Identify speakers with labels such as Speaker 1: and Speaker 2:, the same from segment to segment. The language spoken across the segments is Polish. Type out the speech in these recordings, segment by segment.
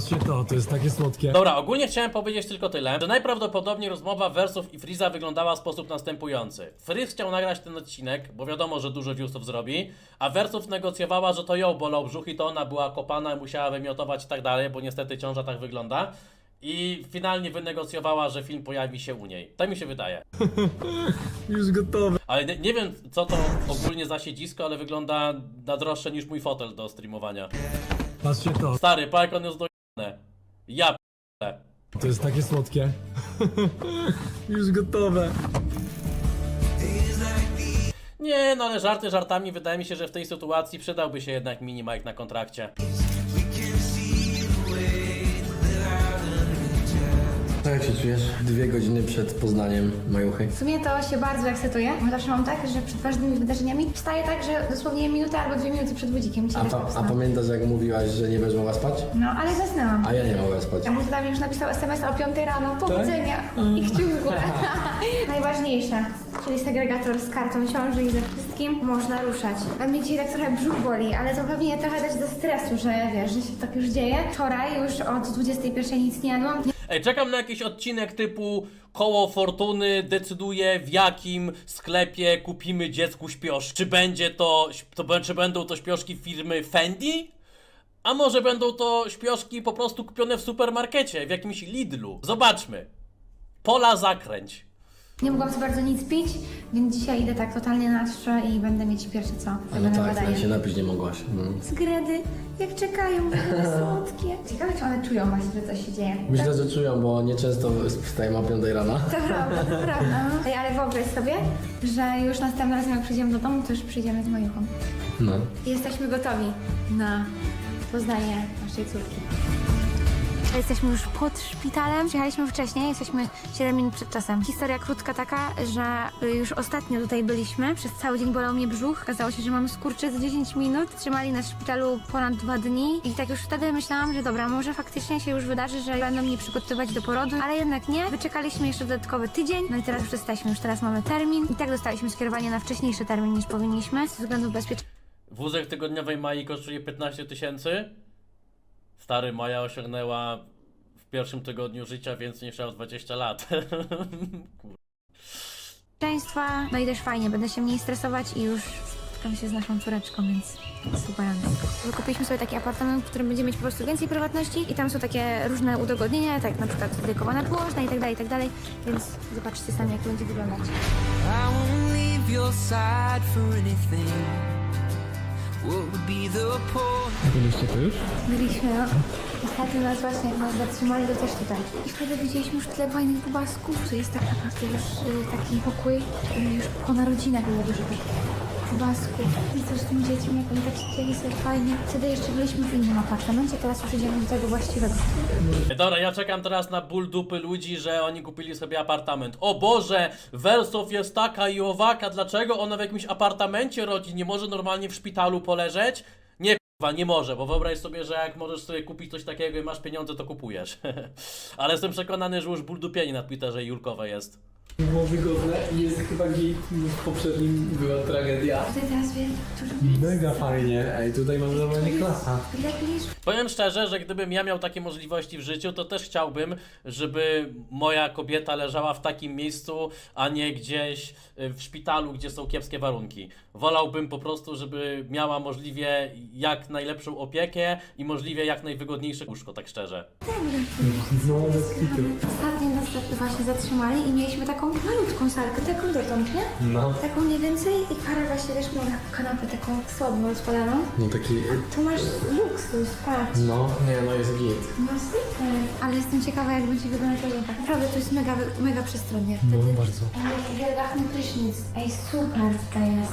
Speaker 1: Patrzcie to, to jest takie słodkie.
Speaker 2: Dobra, ogólnie chciałem powiedzieć tylko tyle, że najprawdopodobniej rozmowa Versów i Freeza wyglądała w sposób następujący. Freeze chciał nagrać ten odcinek, bo wiadomo, że dużo viewsów zrobi, a Versów negocjowała, że to ją bolał brzuch i to ona była kopana musiała wymiotować i tak dalej, bo niestety ciąża tak wygląda. I finalnie wynegocjowała, że film pojawi się u niej. Tak mi się wydaje.
Speaker 1: Już gotowe.
Speaker 2: Ale nie, nie wiem, co to ogólnie za siedzisko, ale wygląda na droższe niż mój fotel do streamowania.
Speaker 1: Patrzcie to,
Speaker 2: Stary, pa jak on jest dojebane. Ja
Speaker 1: to jest takie słodkie. Już gotowe.
Speaker 2: Nie, no ale żarty żartami, wydaje mi się, że w tej sytuacji przydałby się jednak mini Mike na kontrakcie.
Speaker 3: Tak jak się czujesz? Dwie godziny przed Poznaniem Majuchy.
Speaker 4: W sumie to się bardzo ekscytuję, bo zawsze mam tak, że przed ważnymi wydarzeniami wstaję tak, że dosłownie minutę albo dwie minuty przed budzikiem
Speaker 3: A,
Speaker 4: tak
Speaker 3: pa, a pamiętasz jak mówiłaś, że nie będziesz mogła spać?
Speaker 4: No, ale zasnęłam.
Speaker 3: A ja nie mogłem spać.
Speaker 4: A mój tata mi już napisał SMS o 5 rano, powodzenia i kciuk w górę. Najważniejsze, czyli segregator z kartą ciąży i ze wszystkim można ruszać. A mnie dzisiaj tak trochę brzuch boli, ale to pewnie trochę też ze stresu, że wiesz, że się tak już dzieje. Wczoraj już od 21 nic nie jadłam.
Speaker 2: Czekam na jakiś odcinek typu Koło Fortuny decyduje w jakim sklepie kupimy dziecku śpioszki. Czy będzie to, to, czy będą to śpioszki firmy Fendi? A może będą to śpioszki po prostu kupione w supermarkecie, w jakimś Lidlu? Zobaczmy. Pola zakręć.
Speaker 4: Nie mogłam za bardzo nic pić, więc dzisiaj idę tak totalnie na trzy i będę mieć pierwsze co.
Speaker 3: A
Speaker 4: będę
Speaker 3: no tak, tak się napić nie mogłaś. No.
Speaker 4: Zgredy, jak czekają, słodkie. Ciekawe, czy one czują właśnie, że coś się dzieje.
Speaker 3: Myślę, że czują, bo nieczęsto wstaję o 5 rana.
Speaker 4: To prawda, to prawda. Ej, ale wyobraź sobie, że już następnym razem jak przyjdziemy do domu, to już przyjdziemy z mojuchą.
Speaker 3: No.
Speaker 4: Jesteśmy gotowi na poznanie naszej córki. Jesteśmy już pod szpitalem. Przyjechaliśmy wcześniej, jesteśmy 7 minut przed czasem. Historia krótka taka, że y, już ostatnio tutaj byliśmy. Przez cały dzień bolał mnie brzuch. Okazało się, że mam skurczy z 10 minut. Trzymali nas w szpitalu ponad dwa dni. I tak już wtedy myślałam, że dobra, może faktycznie się już wydarzy, że będą mnie przygotowywać do porodu, ale jednak nie. Wyczekaliśmy jeszcze dodatkowy tydzień. No i teraz już jesteśmy, już teraz mamy termin. I tak dostaliśmy skierowanie na wcześniejszy termin niż powinniśmy. Z względów bezpieczeństwa.
Speaker 2: Wózek tygodniowej Mai kosztuje 15 tysięcy. Stary Maja osiągnęła w pierwszym tygodniu życia więcej niż ja w 20 lat. Kur-
Speaker 4: bezpieczeństwa. No i też fajnie, będę się mniej stresować i już spotkam się z naszą córeczką, więc super. Wykupiliśmy sobie taki apartament, w którym będziemy mieć po prostu więcej prywatności i tam są takie różne udogodnienia, tak na przykład dedykowana położna i tak dalej, i tak dalej, więc zobaczcie sami, jak to będzie wyglądać.
Speaker 5: I won't leave your side for anything.
Speaker 1: Byliście tu już?
Speaker 4: Byliśmy, no. Ostatnio nas właśnie, jak nas zatrzymali, to też tutaj. I wtedy widzieliśmy już tyle fajnych kubasków, że jest tak naprawdę już y, taki pokój, y, już po narodzinach było dużo takich kubasków. I co z tymi dziećmi, jak oni tak siedzieli sobie fajnie. Wtedy jeszcze byliśmy w innym apartamencie, teraz już idziemy do tego właściwego.
Speaker 2: Dobra, ja czekam teraz na ból dupy ludzi, że oni kupili sobie apartament. O Boże, Wersow jest taka i owaka, dlaczego ona w jakimś apartamencie rodzi? Nie może normalnie w szpitalu poleżeć? Nie, nie może, bo wyobraź sobie, że jak możesz sobie kupić coś takiego i masz pieniądze, to kupujesz. Ale jestem przekonany, że już ból dupieni na Twitterze Julkowe jest.
Speaker 6: Było wygodne i jest chyba git. W poprzednim była tragedia.
Speaker 4: Teraz wiem,
Speaker 6: Mega fajnie. Ej, tutaj mamy normalnie klasa.
Speaker 2: Powiem szczerze, że gdybym ja miał takie możliwości w życiu, to też chciałbym, żeby moja kobieta leżała w takim miejscu, a nie gdzieś y, w szpitalu, gdzie są kiepskie warunki. Wolałbym po prostu, żeby miała możliwie jak najlepszą opiekę i możliwie jak najwygodniejsze łóżko, tak szczerze.
Speaker 6: No, bez kitu.
Speaker 4: Ostatnio nas właśnie zatrzymali i mieliśmy taką malutką salkę, taką dotąd, nie?
Speaker 6: No.
Speaker 4: Taką mniej więcej i parę właśnie też miała kanapę taką słabą rozpalaną.
Speaker 3: No taki...
Speaker 4: Tu masz luksus, patrz.
Speaker 3: No, nie, no jest git.
Speaker 4: No super. Ale jestem ciekawa, jak będzie wyglądać łazienka. Naprawdę, to jest mega, mega przestronnie.
Speaker 6: No, bardzo.
Speaker 4: Ej, wielgachny prysznic. Ej, super tutaj jest.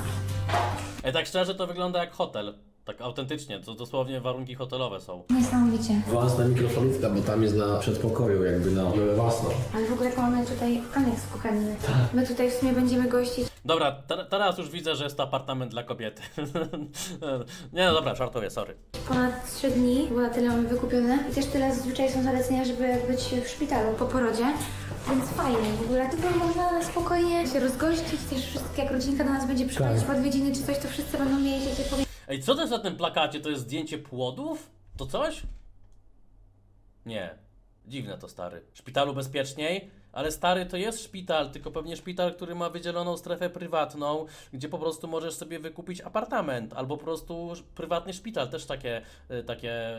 Speaker 2: Ej, tak szczerze to wygląda jak hotel. Tak autentycznie, to dosłownie warunki hotelowe są.
Speaker 4: Niesamowicie.
Speaker 3: Własna mikrofalówka, bo tam jest na przedpokoju jakby na własną.
Speaker 4: Ale w ogóle jak mamy tutaj aneks kuchenny. My tutaj w sumie będziemy gościć.
Speaker 2: Dobra, te- teraz już widzę, że jest to apartament dla kobiety. nie no dobra, żartuję, sorry.
Speaker 4: Ponad 3 dni, bo na tyle mamy wykupione. I też tyle zazwyczaj są zalecenia, żeby być w szpitalu po porodzie. Więc fajnie, w ogóle tylko można spokojnie się rozgościć, też wszystkie, jak rodzinka do nas będzie przychodzić w odwiedziny czy coś, to wszyscy będą mieli się ciepło.
Speaker 2: Ej, co to jest na tym plakacie? To jest zdjęcie płodów? To coś? Nie. Dziwne to stary. Szpitalu bezpieczniej, ale stary to jest szpital, tylko pewnie szpital, który ma wydzieloną strefę prywatną, gdzie po prostu możesz sobie wykupić apartament, albo po prostu prywatny szpital. Też takie, y, takie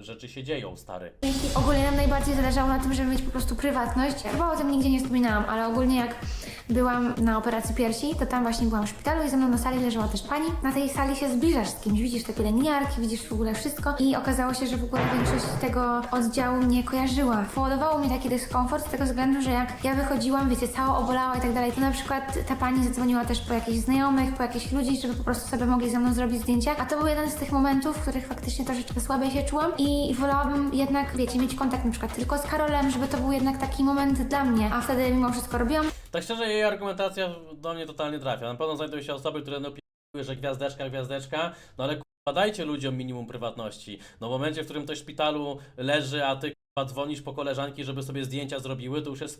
Speaker 2: y, rzeczy się dzieją, stary.
Speaker 4: Ogólnie nam najbardziej zależało na tym, żeby mieć po prostu prywatność. Chyba o tym nigdzie nie wspominałam, ale ogólnie jak byłam na operacji piersi, to tam właśnie byłam w szpitalu i ze mną na sali leżała też pani. Na tej sali się zbliżasz z kimś, widzisz te pielęgniarki, widzisz w ogóle wszystko i okazało się, że w ogóle większość tego oddziału mnie kojarzyła. Powodowało mi taki dyskomfort z tego względu, że jak ja wychodziłam, wiecie, cała obolała i tak dalej, to na przykład ta pani zadzwoniła też po jakichś znajomych, po jakichś ludzi, żeby po prostu sobie mogli ze mną zrobić zdjęcia, a to był jeden z tych momentów, w których faktycznie troszeczkę słabiej się czułam i wolałabym jednak, wiecie, mieć kontakt na przykład tylko z Karolem, żeby to był jednak taki moment dla mnie, a wtedy mimo wszystko robiłam
Speaker 2: Tak szczerze, jej argumentacja do mnie totalnie trafia. Na pewno znajdują się osoby, które no że gwiazdeczka, gwiazdeczka, no ale k***a, dajcie ludziom minimum prywatności. No w momencie, w którym ktoś w szpitalu leży, a ty dzwonisz po koleżanki, żeby sobie zdjęcia zrobiły, to już jest.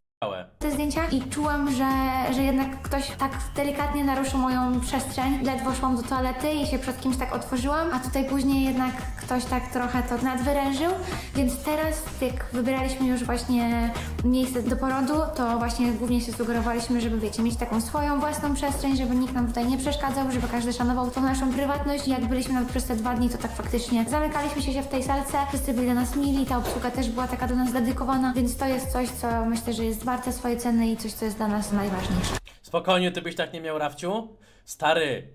Speaker 4: Te zdjęcia i czułam, że, że jednak ktoś tak delikatnie naruszył moją przestrzeń. Ledwo szłam do toalety i się przed kimś tak otworzyłam, a tutaj później jednak ktoś tak trochę to nadwyrężył, więc teraz jak wybieraliśmy już właśnie miejsce do porodu, to właśnie głównie się sugerowaliśmy, żeby wiecie, mieć taką swoją własną przestrzeń, żeby nikt nam tutaj nie przeszkadzał, żeby każdy szanował tą naszą prywatność. Jak byliśmy nawet przez te dwa dni, to tak faktycznie zamykaliśmy się, w tej salce, wszyscy byli do nas mili, ta obsługa też była taka do nas dedykowana, więc to jest coś, co myślę, że jest warte swojej ceny i coś, co jest dla nas najważniejsze.
Speaker 2: Spokojnie, ty byś tak nie miał, Rafciu? Stary,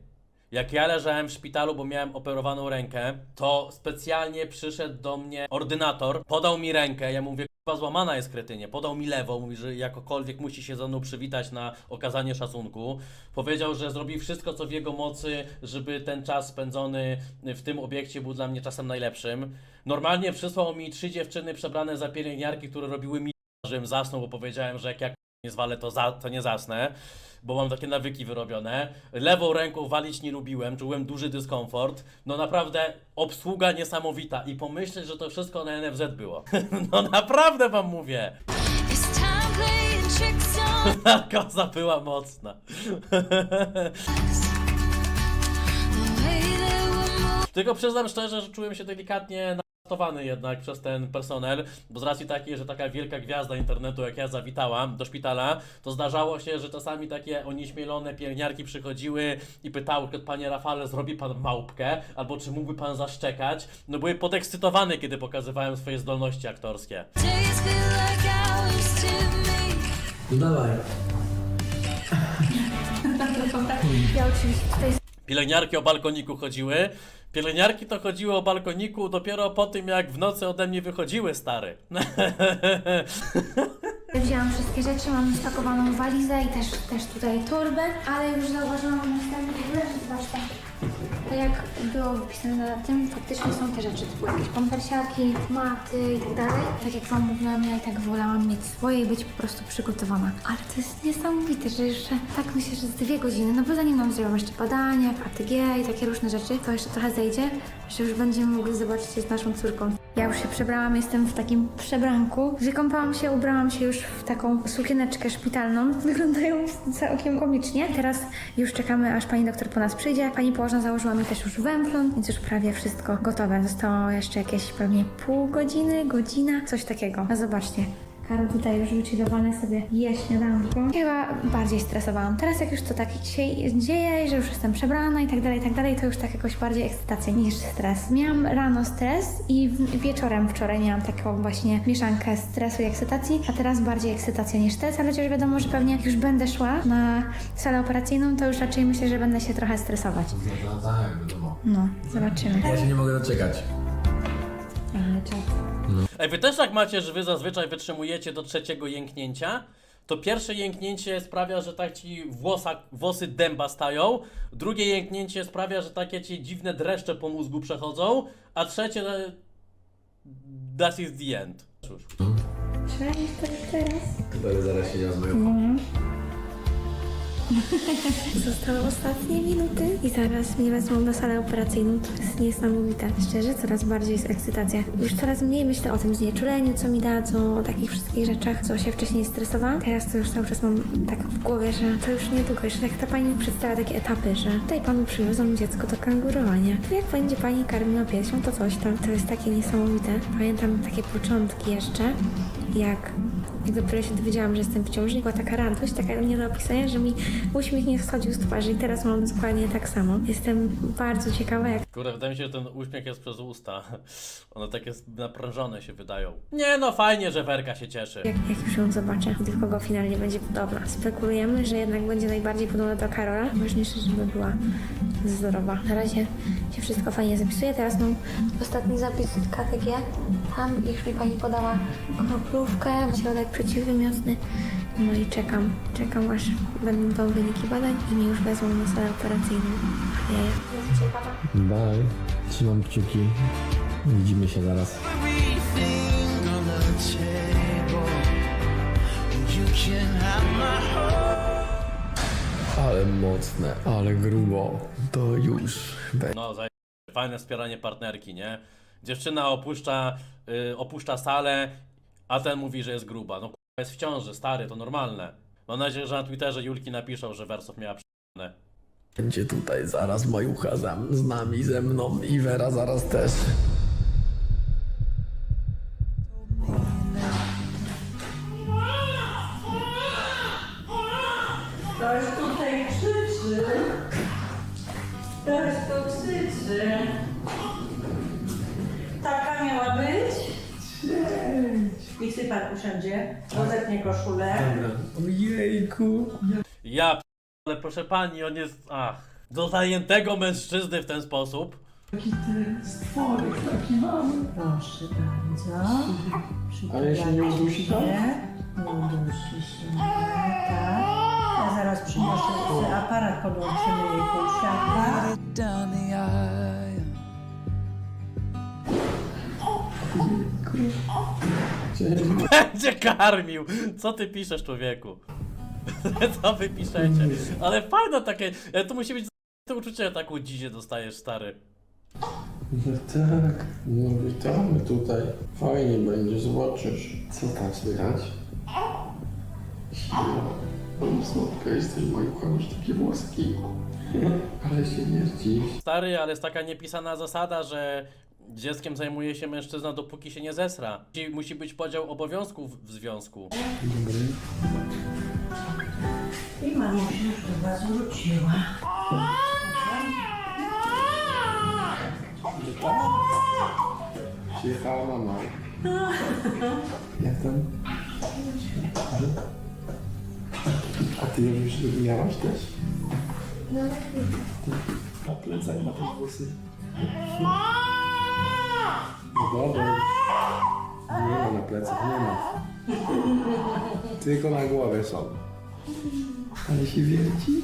Speaker 2: jak ja leżałem w szpitalu, bo miałem operowaną rękę, to specjalnie przyszedł do mnie ordynator, podał mi rękę, ja mówię, chyba złamana jest kretynie, podał mi lewą, mówi, że jakokolwiek musi się ze mną przywitać na okazanie szacunku. Powiedział, że zrobi wszystko, co w jego mocy, żeby ten czas spędzony w tym obiekcie był dla mnie czasem najlepszym. Normalnie przysłał mi trzy dziewczyny przebrane za pielęgniarki, które robiły mi żebym zasnął, bo powiedziałem, że jak ja nie zwalę, to, za, to nie zasnę, bo mam takie nawyki wyrobione. Lewą ręką walić nie lubiłem, czułem duży dyskomfort. No naprawdę obsługa niesamowita i pomyśleć, że to wszystko na NFZ było. no naprawdę wam mówię. Ta koza była mocna. Tylko przyznam szczerze, że czułem się delikatnie nastrasowany jednak przez ten personel, bo z racji takiej, że taka wielka gwiazda internetu jak ja zawitałam do szpitala, to zdarzało się, że czasami takie onieśmielone pielęgniarki przychodziły i pytały, panie Rafale, zrobi pan małpkę, albo czy mógłby pan zaszczekać. No były podekscytowane, kiedy pokazywałem swoje zdolności aktorskie.
Speaker 3: No dawaj.
Speaker 4: Ja oczywiście tutaj
Speaker 2: Pielęgniarki o balkoniku chodziły. Pielęgniarki to chodziły o balkoniku dopiero po tym, jak w nocy ode mnie wychodziły, stary.
Speaker 4: wzięłam wszystkie rzeczy, mam spakowaną walizę i też, też tutaj torbę, ale już zauważyłam następnie w ogóle, że zobaczcie, to jak było wypisane na tym, faktycznie są te rzeczy, typu jakieś pampersiaki, maty i tak dalej. Tak jak wam mówiłam, ja i tak wolałam mieć swoje i być po prostu przygotowana. Ale to jest niesamowite, że jeszcze tak myślę, że z dwie godziny, no bo zanim nam zrobią jeszcze badania, ATG i takie różne rzeczy, to jeszcze trochę zejdzie, że już będziemy mogli zobaczyć się z naszą córką. Ja już się przebrałam, jestem w takim przebranku. Wykąpałam się, ubrałam się już w taką sukieneczkę szpitalną. Wyglądają całkiem komicznie. Teraz już czekamy, aż pani doktor po nas przyjdzie. Pani położna założyła mi też już węflon, więc już prawie wszystko gotowe. Zostało jeszcze jakieś pewnie pół godziny, godzina, coś takiego. A zobaczcie. Karol tutaj już wychillowany sobie je śniadanko. Chyba bardziej stresowałam. Teraz jak już to tak się dzieje, że już jestem przebrana i tak dalej, i tak dalej, to już tak jakoś bardziej ekscytacja niż stres. Miałam rano stres i wieczorem wczoraj miałam taką właśnie mieszankę stresu i ekscytacji, a teraz bardziej ekscytacja niż stres, ale chociaż wiadomo, że pewnie jak już będę szła na salę operacyjną, to już raczej myślę, że będę się trochę stresować.
Speaker 3: No tak, wiadomo.
Speaker 4: No, zobaczymy.
Speaker 3: Ja się nie mogę doczekać.
Speaker 4: Ale czas.
Speaker 2: Ej, wy też tak macie, że wy zazwyczaj wytrzymujecie do trzeciego jęknięcia? To pierwsze jęknięcie sprawia, że tak ci włosa, włosy dęba stają, drugie jęknięcie sprawia, że takie ci dziwne dreszcze po mózgu przechodzą, a trzecie e, that is the end. Cóż.
Speaker 4: Trzeba iść tak teraz.
Speaker 3: Będę zaraz siedział z moją
Speaker 4: Zostały ostatnie minuty i zaraz mnie wezmą na salę operacyjną. To jest niesamowite. Szczerze, coraz bardziej jest ekscytacja. Już coraz mniej myślę o tym znieczuleniu, co mi dadzą, o takich wszystkich rzeczach, co się wcześniej stresowałam. Teraz to już cały czas mam tak w głowie, że to już niedługo. Jeszcze tak ta pani przedstawia takie etapy, że tutaj panu przywiozą dziecko do kangurowania. To jak będzie pani karmiła piersią, to coś tam. To jest takie niesamowite. Pamiętam takie początki jeszcze, jak jak dopiero się dowiedziałam, że jestem w ciąży, była taka radość, taka nie do opisania, że mi uśmiech nie schodził z twarzy i teraz mam dokładnie tak samo. Jestem bardzo ciekawa, jak
Speaker 2: Kurde, wydaje mi się, że ten uśmiech jest przez usta. One takie naprężone się wydają. Nie no, fajnie, że Werka się cieszy.
Speaker 4: jak, jak już ją zobaczę, do kogo finalnie będzie podobna. Spekulujemy, że jednak będzie najbardziej podobna do Karola. Ważniejsze, żeby była zdrowa. Na razie się wszystko fajnie zapisuje. Teraz mam ostatni zapis KTG. Tam już mi pani podała kroplówkę, środek przeciwwymiotny. No i czekam, czekam aż będą wyniki badań i mnie już wezmą na salę operacyjną.
Speaker 3: Bye. Trzymam kciuki. Widzimy się zaraz. Ale mocne, ale grubo. To już.
Speaker 2: No, zaje... fajne wspieranie partnerki, nie? Dziewczyna opuszcza, y, opuszcza salę, a ten mówi, że jest gruba. No k***a, jest w ciąży, stary, to normalne. Mam nadzieję, że na Twitterze Julki napiszą, że Wersow miała przy***ne.
Speaker 3: Będzie tutaj zaraz Majucha za, z nami, ze mną i Wera zaraz też.
Speaker 7: Ktoś tutaj krzyczy. Ktoś tu krzyczy. Taka miała być? I chce pan usiądzie, rozepnie koszulę.
Speaker 3: Ojejku.
Speaker 2: Ja p- ale proszę pani, on jest. Ach. Do zajętego mężczyzny w ten sposób.
Speaker 7: Proszę bardzo.
Speaker 3: Ale się nie udusi tam?
Speaker 7: Nie, nie udusi się. Tak. Ja zaraz przynoszę aparat, podłączymy jej półsiaka.
Speaker 5: Down the aisle.
Speaker 2: Będzie karmił! Co ty piszesz, człowieku? Co wy piszecie? Ale fajne takie. e, To musi być to uczucie, taką dzizie dostajesz, stary.
Speaker 3: No tak, no witamy tutaj. Fajnie będzie, zobaczysz. Co tam słychać? Siła. Słodka jesteś, Majucha, masz takie włoski. Ale się nie zdziw.
Speaker 2: Stary, ale jest taka niepisana zasada, że dzieckiem zajmuje się mężczyzna, dopóki się nie zesra. Musi, musi być podział obowiązków w związku.
Speaker 3: Dobry.
Speaker 7: I mamusia już do was wróciła.
Speaker 3: Przyjechała mama. Jak tam? Dobrze? A ty już miałaś też?
Speaker 4: No,
Speaker 3: Na plecach ma te włosy. No dobra. Nie ma na plecach, nie ma. Tylko na głowie są. Ale się wierci?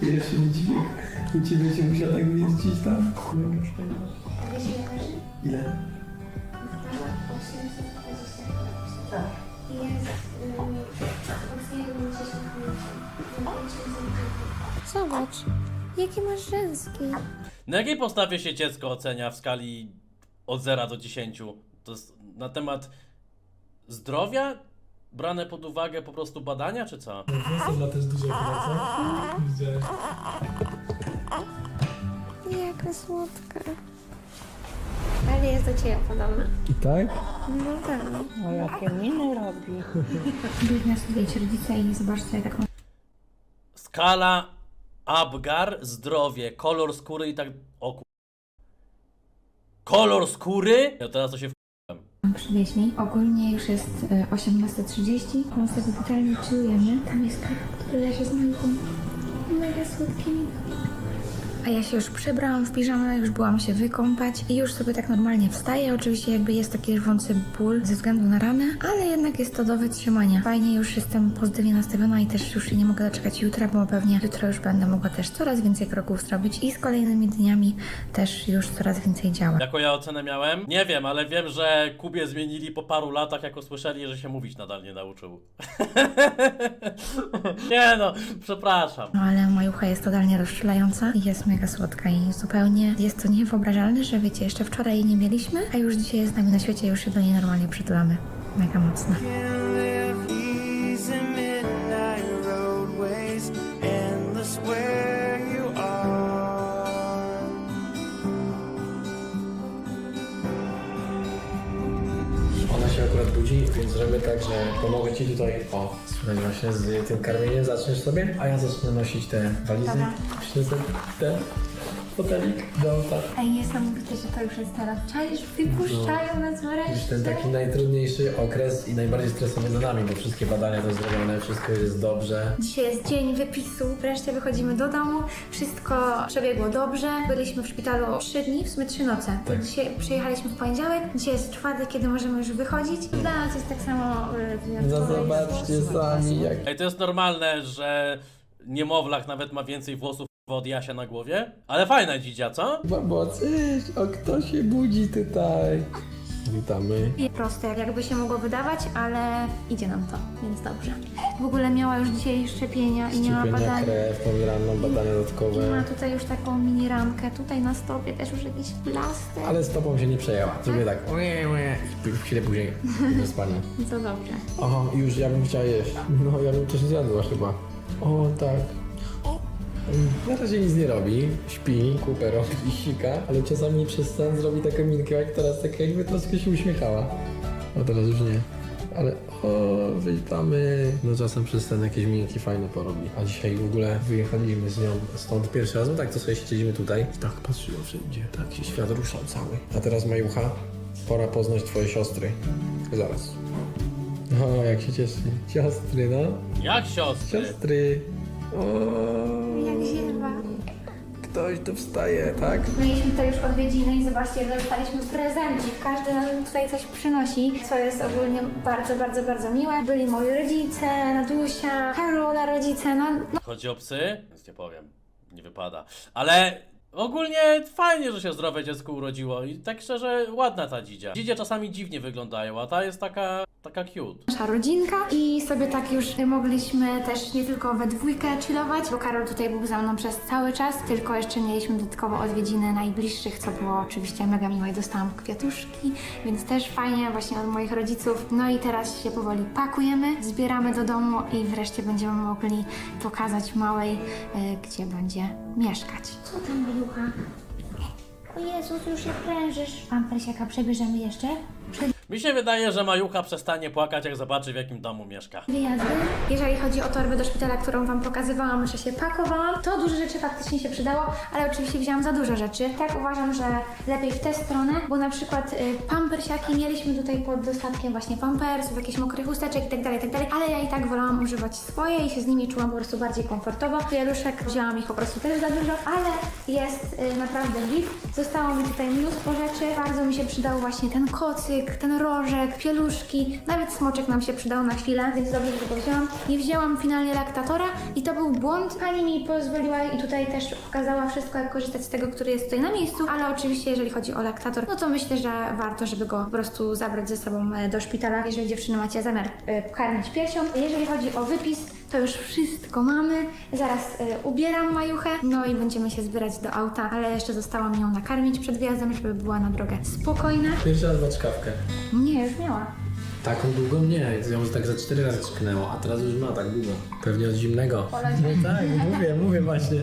Speaker 3: Pierwszy mi dziwię. U ciebie się musiał tak wiercić tam. Ile?
Speaker 4: Zobacz, jakie masz rzęski.
Speaker 2: Na jakiej podstawie się dziecko ocenia w skali od 0 do 10? To jest na temat zdrowia? Brane pod uwagę po prostu badania, czy co?
Speaker 1: Ma też dużo co? Widziałem.
Speaker 4: Jaka słodka. Ale jest do ciebie podobna.
Speaker 3: I tak?
Speaker 4: No tak.
Speaker 7: O, jakie miny robi.
Speaker 4: Biedna sobie wiecie, rodzice i zobaczcie taką
Speaker 2: Skala Abgar, zdrowie, kolor skóry i tak. Kolor skóry? Ja teraz to się w...
Speaker 4: przywieźli. Ogólnie już jest e, 18.30. On sobie totalnie czujemy. Tam jest krak, który leży z moją mega słodkimi. A ja się już przebrałam w piżamę, już byłam się wykąpać i już sobie tak normalnie wstaję. Oczywiście jakby jest taki rwący ból ze względu na ranę, ale jednak jest to do wytrzymania. Fajnie, już jestem pozytywnie nastawiona i też już się nie mogę doczekać jutra, bo pewnie jutro już będę mogła też coraz więcej kroków zrobić i z kolejnymi dniami też już coraz więcej działa.
Speaker 2: Jaką ja ocenę miałem? Nie wiem, ale wiem, że Kubie zmienili po paru latach, jak usłyszeli, że się mówić nadal nie nauczył. nie no, przepraszam.
Speaker 4: No ale majucha jest totalnie rozczulająca i jest mega słodka i zupełnie jest to niewyobrażalne, że wiecie, jeszcze wczoraj jej nie mieliśmy, a już dzisiaj jest z nami na świecie, już się do niej normalnie przytulamy. Mega mocno.
Speaker 3: Więc zrobię tak, że pomogę ci tutaj. O, słuchaj, właśnie z tym karmieniem zaczniesz sobie, a ja zacznę nosić te walizy. Przyniosę ten fotelik do auta.
Speaker 4: Ej, niesamowite, że to już jest teraz. Czaisz, wypuszczają nas
Speaker 3: Już
Speaker 4: wreszcie.
Speaker 3: ten taki najtrudniejszy okres i najbardziej stresowy za nami, bo wszystkie badania to zrobione, wszystko jest dobrze.
Speaker 4: Dzisiaj jest dzień wypisu, wreszcie wychodzimy do domu, wszystko przebiegło dobrze. Byliśmy w szpitalu 3 dni, w sumie 3 noce.
Speaker 3: Tak.
Speaker 4: Dzisiaj przyjechaliśmy w poniedziałek, dzisiaj jest czwartek, kiedy możemy już wychodzić. Dla nas jest tak samo wyjątkowe.
Speaker 3: No zobaczcie sami, jak
Speaker 2: Ej, to jest normalne, że niemowlak nawet ma więcej włosów od Jasia na głowie? Ale fajna dzidzia, co?
Speaker 3: Pomocy, o kto się budzi tutaj? Witamy.
Speaker 4: I proste, jakby się mogło wydawać, ale idzie nam to, więc dobrze. W ogóle miała już dzisiaj szczepienia i miała
Speaker 3: Szczepienia,
Speaker 4: badania.
Speaker 3: krew, pomiranną, badania
Speaker 4: I ma
Speaker 3: dodatkowe.
Speaker 4: tutaj już taką mini ramkę, tutaj na stopie też już jakiś plaster.
Speaker 3: Ale stopą się nie przejęła. Zrobię tak. Ue, ue, I chwilę później do spania.
Speaker 4: To dobrze.
Speaker 3: Aha, już ja bym chciała jeść. No, ja bym też zjadła chyba. O, tak. Na razie nic nie robi, śpi, kupę robi i sika, ale czasami przez sen zrobi taką minkę jak teraz, tak jakby troszkę się uśmiechała. A teraz już nie. Ale o, witamy. No czasem przez ten jakieś minki fajne porobi. A dzisiaj w ogóle wyjechaliśmy z nią stąd pierwszy raz, no tak to sobie siedzieliśmy tutaj. I tak patrzyło wszędzie, tak się świat ruszał cały. A teraz Majucha, pora poznać twoje siostry. Zaraz. O, jak się cieszy. Siostry, no.
Speaker 2: Jak siostry?
Speaker 3: Siostry. O,
Speaker 4: Jak ziewa.
Speaker 3: ktoś tu wstaje, tak?
Speaker 4: Mieliśmy tutaj już odwiedziny i zobaczcie, dostaliśmy prezencik. Każdy nam tutaj coś przynosi, co jest ogólnie bardzo, bardzo, bardzo miłe. Byli moi rodzice, Nadusia, Karola rodzice, no, no
Speaker 2: Chodzi o psy? Nic nie powiem. Nie wypada. Ale ogólnie fajnie, że się zdrowe dziecko urodziło i tak szczerze ładna ta dzidzia. Dzidzie czasami dziwnie wyglądają, a ta jest taka, taka cute.
Speaker 4: nasza rodzinka i sobie tak już mogliśmy też nie tylko we dwójkę chillować, bo Karol tutaj był za mną przez cały czas, tylko jeszcze mieliśmy dodatkowo odwiedziny najbliższych, co było oczywiście mega miłe i dostałam kwiatuszki, więc też fajnie właśnie od moich rodziców. No i teraz się powoli pakujemy, zbieramy do domu i wreszcie będziemy mogli pokazać małej, y, gdzie będzie mieszkać. Co tam, Bilucha? O Jezus, już się prężysz. Pan Persiaka przebierzemy jeszcze?
Speaker 2: Mi się wydaje, że Majucha przestanie płakać, jak zobaczy, w jakim domu mieszka.
Speaker 4: wyjazdy. Jeżeli chodzi o torbę do szpitala, którą Wam pokazywałam, że się pakowałam, to dużo rzeczy faktycznie się przydało, ale oczywiście wzięłam za dużo rzeczy. Tak uważam, że lepiej w tę stronę, bo na przykład y, pampersiaki mieliśmy tutaj pod dostatkiem właśnie pampersów, jakichś mokrych chusteczek itd., itd., ale ja i tak wolałam używać swoje i się z nimi czułam po prostu bardziej komfortowo. Pieluszek wzięłam ich po prostu też za dużo, ale jest y, naprawdę git. Zostało mi tutaj mnóstwo rzeczy. Bardzo mi się przydał właśnie ten kocyk, ten rożek, pieluszki, nawet smoczek nam się przydał na chwilę, więc dobrze, że go wzięłam. Nie wzięłam finalnie laktatora i to był błąd. Pani mi pozwoliła i tutaj też pokazała wszystko, jak korzystać z tego, który jest tutaj na miejscu, ale oczywiście jeżeli chodzi o laktator, no to myślę, że warto, żeby go po prostu zabrać ze sobą e, do szpitala, jeżeli dziewczyny macie zamiar e, karmić piersią. Jeżeli chodzi o wypis, to już wszystko mamy. Zaraz e, ubieram majuchę, no i będziemy się zbierać do auta, ale jeszcze zostało mi ją nakarmić przed wyjazdem, żeby była na drogę spokojna.
Speaker 3: Pierwszy raz czkawkę.
Speaker 4: Nie, już miała.
Speaker 3: Taką długą nie, ją tak za cztery razy czknęło, a teraz już ma tak długo. Pewnie od zimnego. No tak, mówię, mówię właśnie,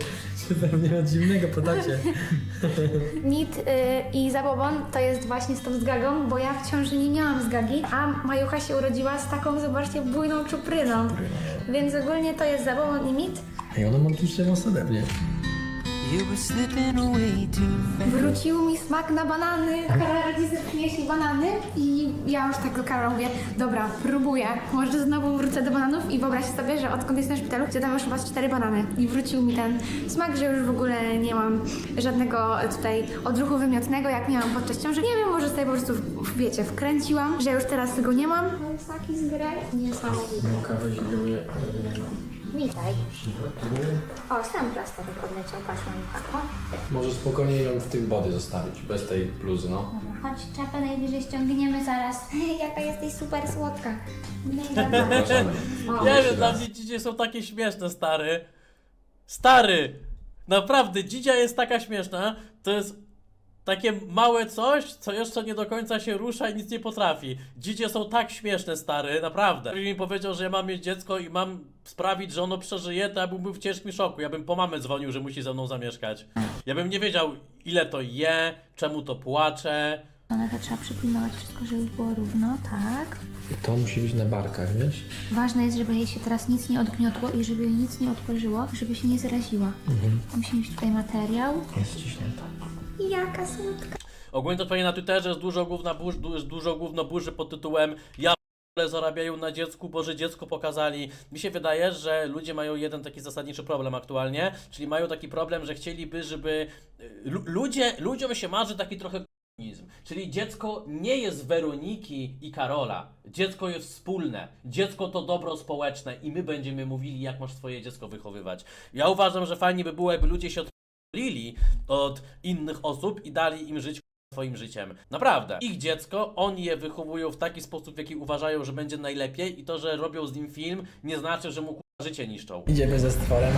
Speaker 3: że pewnie od zimnego podacie.
Speaker 4: Mit y, i zabobon to jest właśnie z tą zgagą, bo ja w ciąży nie miałam zgagi, a majucha się urodziła z taką, zobaczcie, bujną czupryną. Więc ogólnie to jest zabobon i mit.
Speaker 3: Ej, ona ma tłuszcze wąsodebnie.
Speaker 4: Wrócił mi smak na banany. Karola rodzice przynieśli banany i ja już tak do Karola mówię, dobra, próbuję. Może znowu wrócę do bananów i wyobraź sobie, że odkąd jestem w szpitalu, zjadłam już chyba z cztery banany. I wrócił mi ten smak, że już w ogóle nie mam żadnego tutaj odruchu wymiotnego, jak miałam podczas ciąży. Nie wiem, może sobie po prostu, wiecie, wkręciłam, że już teraz tego nie mam. To jest taki zgraj. Niesamowity.
Speaker 8: Kawę źle.
Speaker 4: Witaj. O, sam plasterek odleciał, patrz na
Speaker 8: Możesz spokojnie ją w tym body zostawić, bez tej bluzy, no.
Speaker 4: Chodź, czapę najwyżej ściągniemy zaraz. Jaka jesteś super słodka.
Speaker 8: Zapraszamy.
Speaker 2: Nie wiem, dla mnie dzidzie są takie śmieszne, stary. Stary! Naprawdę, dzidzia jest taka śmieszna. To jest takie małe coś, co jeszcze nie do końca się rusza i nic nie potrafi. Dzidzie są tak śmieszne, stary, naprawdę. Gdybyś mi powiedział, że ja mam mieć dziecko i mam sprawić, że ono przeżyje, to ja byłbym w ciężkim szoku. Ja bym po mamę dzwonił, że musi ze mną zamieszkać. Ja bym nie wiedział, ile to je, czemu to płacze.
Speaker 4: To trzeba przypilnować wszystko, żeby było równo, tak.
Speaker 8: To musi być na barkach, wiesz?
Speaker 4: Ważne jest, żeby jej się teraz nic nie odgniotło i żeby jej nic nie odparzyło, żeby się nie zaraziła. Musi mieć tutaj materiał.
Speaker 8: Jest ściśnięta.
Speaker 4: Jaka słodka.
Speaker 2: Ogólnie to pewnie na Twitterze jest dużo gówna jest dużo gówno burzy pod tytułem Ja zarabiają na dziecku, bo że dziecko pokazali. Mi się wydaje, że ludzie mają jeden taki zasadniczy problem aktualnie, czyli mają taki problem, że chcieliby, żeby lu- ludzie, ludziom się marzy taki trochę komunizm. Czyli dziecko nie jest Weroniki i Karola. Dziecko jest wspólne. Dziecko to dobro społeczne i my będziemy mówili, jak masz swoje dziecko wychowywać. Ja uważam, że fajnie by było, jakby ludzie się oddzielili od innych osób i dali im żyć swoim życiem. Naprawdę. Ich dziecko, oni je wychowują w taki sposób, w jaki uważają, że będzie najlepiej i to, że robią z nim film, nie znaczy, że mu życie niszczą.
Speaker 8: Idziemy ze stworem.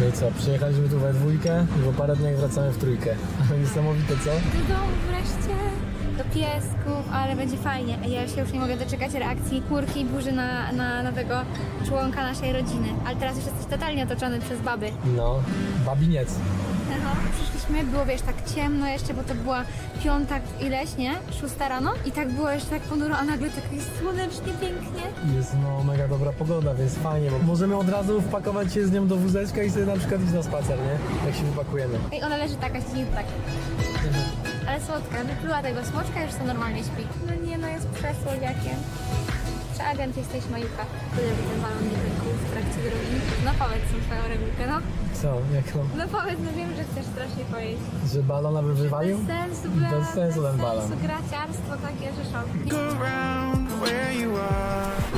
Speaker 3: No i co, przyjechaliśmy tu we dwójkę i po parę dniach wracamy w trójkę. Niesamowite, co?
Speaker 4: Do domu wreszcie. Do piesków, ale będzie fajnie. Ja się już nie mogę doczekać reakcji chmurki i burzy na, na nowego członka naszej rodziny. Ale teraz już jesteś totalnie otoczony przez baby.
Speaker 3: No, babiniec.
Speaker 4: No, przyszliśmy, było wiesz, tak ciemno jeszcze, bo to była piąta ileś, nie? Szósta rano i tak było jeszcze tak ponuro, a nagle tak jest słonecznie, pięknie.
Speaker 3: Jest no mega dobra pogoda, więc fajnie, bo możemy od razu wpakować się z nią do wózeczka i sobie na przykład iść na spacer, nie? Jak się wypakujemy.
Speaker 4: I ona leży taka, siedzi tak. Ale słodka, wypluła tego smoczka, już to normalnie śpi. No nie, no jest przesłodziakiem. Czy agent jesteś Majuka? Tyle ten balon pękł w trakcie drogi. No powiedz mi swoją regułkę, no.
Speaker 3: Co, jak no?
Speaker 4: No powiedz, no wiem, że chcesz strasznie pojeść.
Speaker 3: Że balona by wywalił?
Speaker 4: Bez sensu, bla,
Speaker 3: Bez sensu ten balon.
Speaker 4: sensu, graciarstwo takie,
Speaker 7: are.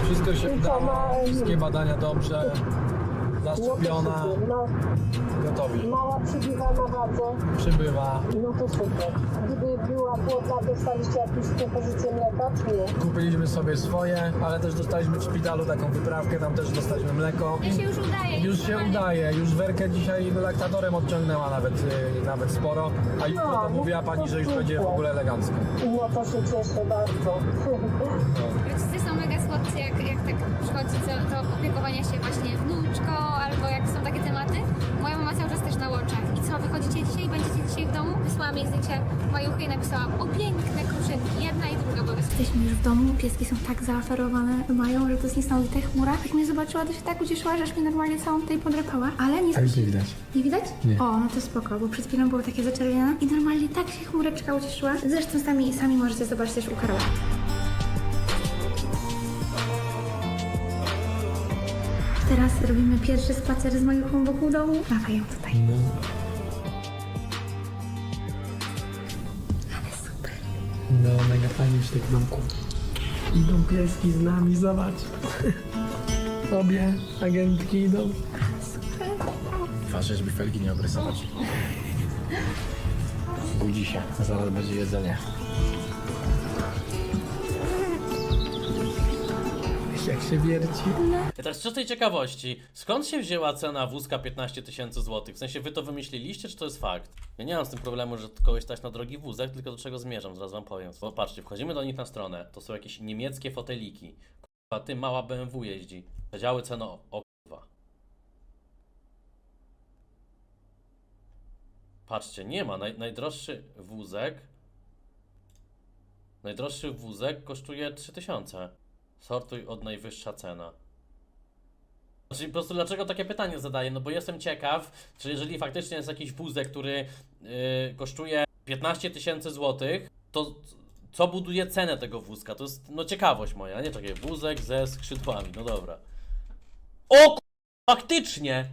Speaker 3: Wszystko się udało, wszystkie badania dobrze, zaszczepiona,
Speaker 9: No,
Speaker 3: gotowi.
Speaker 9: mała przybywa na wadze,
Speaker 3: Przybywa,
Speaker 9: no to super. Gdyby była płodna, dostaliście jakieś propozycje mleka, czy nie?
Speaker 3: kupiliśmy sobie swoje, ale też dostaliśmy w szpitalu taką wyprawkę, tam też dostaliśmy mleko.
Speaker 4: Mi się już udaje.
Speaker 3: Już się
Speaker 4: normalnie.
Speaker 3: udaje, już Werkę dzisiaj laktatorem odciągnęła nawet, yy, nawet sporo, a jutro to mówiła pani, że już będzie w ogóle elegancko.
Speaker 9: No to się cieszę bardzo.
Speaker 4: Rodzice są mega słodcy, jak, jak tak przychodzi to, to opiekowanie się właśnie wnuczką, co, wychodzicie dzisiaj? Będziecie dzisiaj w domu? Wysłałam jej zdjęcie majuchy i napisałam o piękne kruszynki, jedna i druga były. Jesteśmy już w domu, pieski są tak zaaferowane mają, że to jest niesamowite chmura. Jak mnie zobaczyła, to się tak ucieszyła, że aż mnie normalnie całą tutaj podrapała, ale nie
Speaker 3: A już nie widać.
Speaker 4: nie widać?
Speaker 3: Nie.
Speaker 4: O, no to spoko, bo przed chwilą było takie zaczerwione i normalnie tak się chmureczka ucieszyła. Zresztą sami, sami możecie zobaczyć też u Karola. Teraz robimy pierwszy spacer z majuchą wokół domu. Dawaj ją tutaj.
Speaker 3: No. No, mega fajnie przy tych domku. Idą pieski z nami, zobacz. Obie agentki idą.
Speaker 8: Ważne, żeby felgi nie obrysować. Budzi się, zaraz będzie jedzenie.
Speaker 3: Jak się wierci.
Speaker 2: Ja teraz z czystej ciekawości, skąd się wzięła cena wózka 15 tysięcy złotych? W sensie wy to wymyśliliście, czy to jest fakt? Ja nie mam z tym problemu, że kogoś stać na drogi wózek, tylko do czego zmierzam, zaraz wam powiem. Bo patrzcie, wchodzimy do nich na stronę, to są jakieś niemieckie foteliki. Kurwa, ty mała BMW jeździ. Przedziały ceny o, o kurwa. Patrzcie, nie ma. Naj, najdroższy wózek. Najdroższy wózek kosztuje 3000. Sortuj od najwyższa cena. Czyli po prostu dlaczego takie pytanie zadaję? No bo jestem ciekaw, czy jeżeli faktycznie jest jakiś wózek, który yy, kosztuje 15 tysięcy złotych, to co buduje cenę tego wózka? To jest no ciekawość moja, nie czekaj, wózek ze skrzydłami, no dobra. O faktycznie!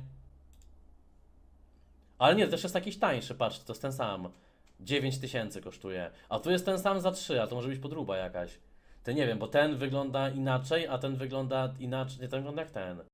Speaker 2: Ale nie, też jest jakiś tańszy, patrz, to jest ten sam. 9 tysięcy kosztuje. A tu jest ten sam za 3, a to może być podróba jakaś. To nie wiem, bo ten wygląda inaczej, a ten wygląda inaczej. Nie, ten wygląda jak ten.